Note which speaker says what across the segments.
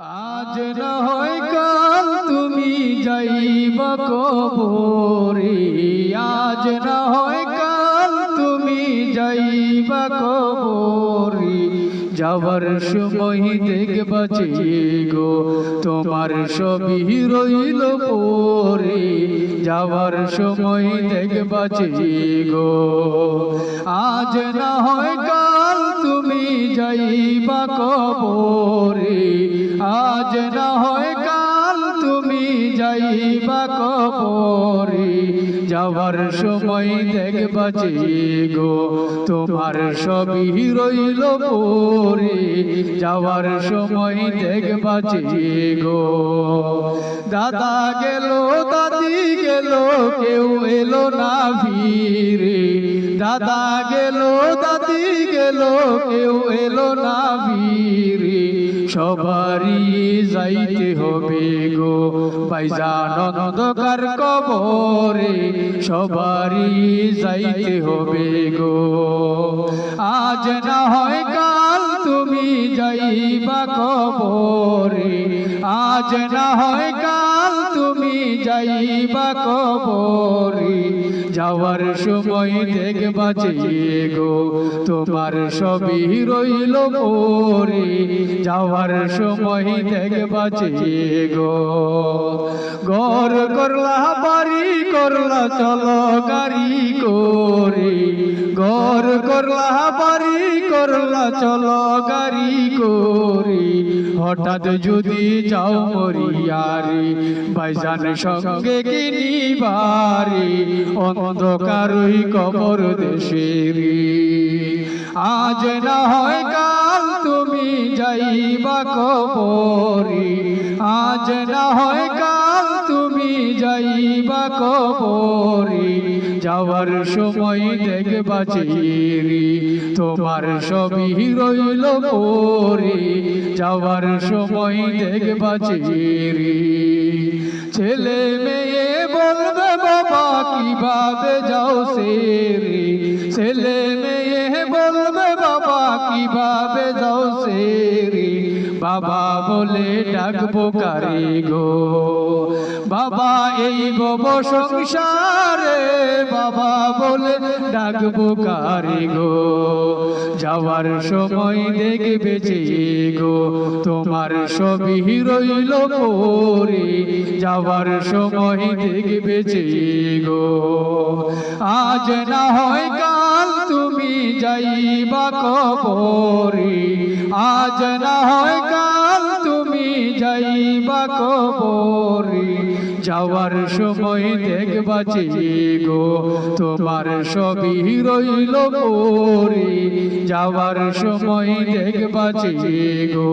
Speaker 1: আজ না হয় কাল তুমি যাইবা কবরে। আজ না হয় কাল তুমি যাইবা কবরে। যাবার সময় দেখবা চেয়ে গো, তোমার সবই রইল পরে। যাবার সময় দেখবা চেয়ে গো, আজ না হয় হয় কাল তুমি যাইবা কবরে। যাবার সময় দেখবা চেয়ে গো, তোমার সবই রইল পরে। যাওয়ার সময় দেখবা চেয়ে গো। দাদা গেল, দাদি গেল, কেউ এলো না ভিড়ে দাদা গেল, দাদি গেল, কেউ এলো না ভিড়ে সবারই যাইতে হবে গো। বাইজান অন্ধকার কবরে সবারই যাইতে হবে গো। আজ না হয় কাল তুমি যাইবা কবরে। আজ না হয় কাল তুমি যাইবা কবরে। যাওয়ার সময় দেখবা চেয়ে গো তোমার সবই রইল পরে। যাওয়ার সময় দেখবা চেয়ে গো ঘর করলা বাড়ি করলা চলো গাড়ি করে। ঘর করলা বাড়ি করলা চলো গাড়ি করে। হঠাৎ যদি যাও মরিয়ারে বাইজান সঙ্গে কিনিবারে অন্ধকারই কবর দেশের আজ না হয় কাল তুমি যাইবা কবরে, আজ না হয় কাল তুমি যাইবা কবরে। যাওয়ার সময় দেখবা চেরি তোমার সবই রইল পরে। যাওয়ার সময় দেখবা চেরি ছেলে মেয়ে বলবে বাবা কীভাবে যাও সে ছেলে মেয়ে বলবে বাবা কীভাবে যাও সে বাবা বলে ডাকবো কারে গো? বাবা এই বব সংসারে বলে ডাকবো কারে গো? যাওয়ার সময় দেখবে যে গো, তোমার সবই রইল পরে। যাওয়ার সময় দেখবে যে গো, আজ না হয় কাল তুমি যাইবা কবরে। আজ না হয় কাল তুমি যাইবা কবরে। যাওয়ার সময় দেখবা গো, তোমার সবই রইল পরে যাওয়ার সময় দেখবা গো।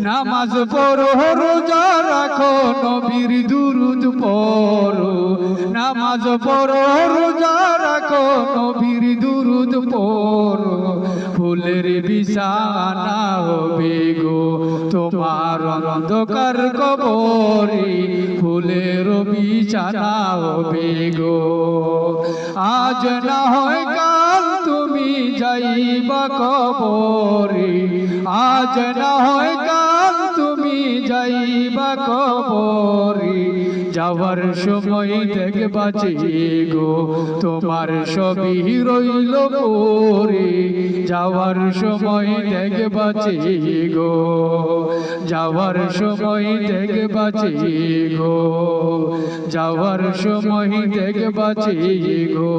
Speaker 1: নামাজ পড়ো, রোজা রাখো, নবীর দুরুদ পড়ো। নামাজ পড়ো, রোজা রাখো, নবীর দুরুদ পড়ো। ফুলের বিছানা হবে গো তোমার অন্ধকার কবরে, ফুলের বিছানা হবে আজ না হয় কাল তুমি যাইবা কবরে, আজ না হয় কাল যাইবা কবরে, যাওয়ার সময় দেখবা চেয়ে গো, তোমার সবই রইল পরে। যাওয়ার সময় দেখবা চেয়ে গো, যাওয়ার সময় দেখবা চেয়ে গো, যাওয়ার সময় দেখবা চেয়ে গো।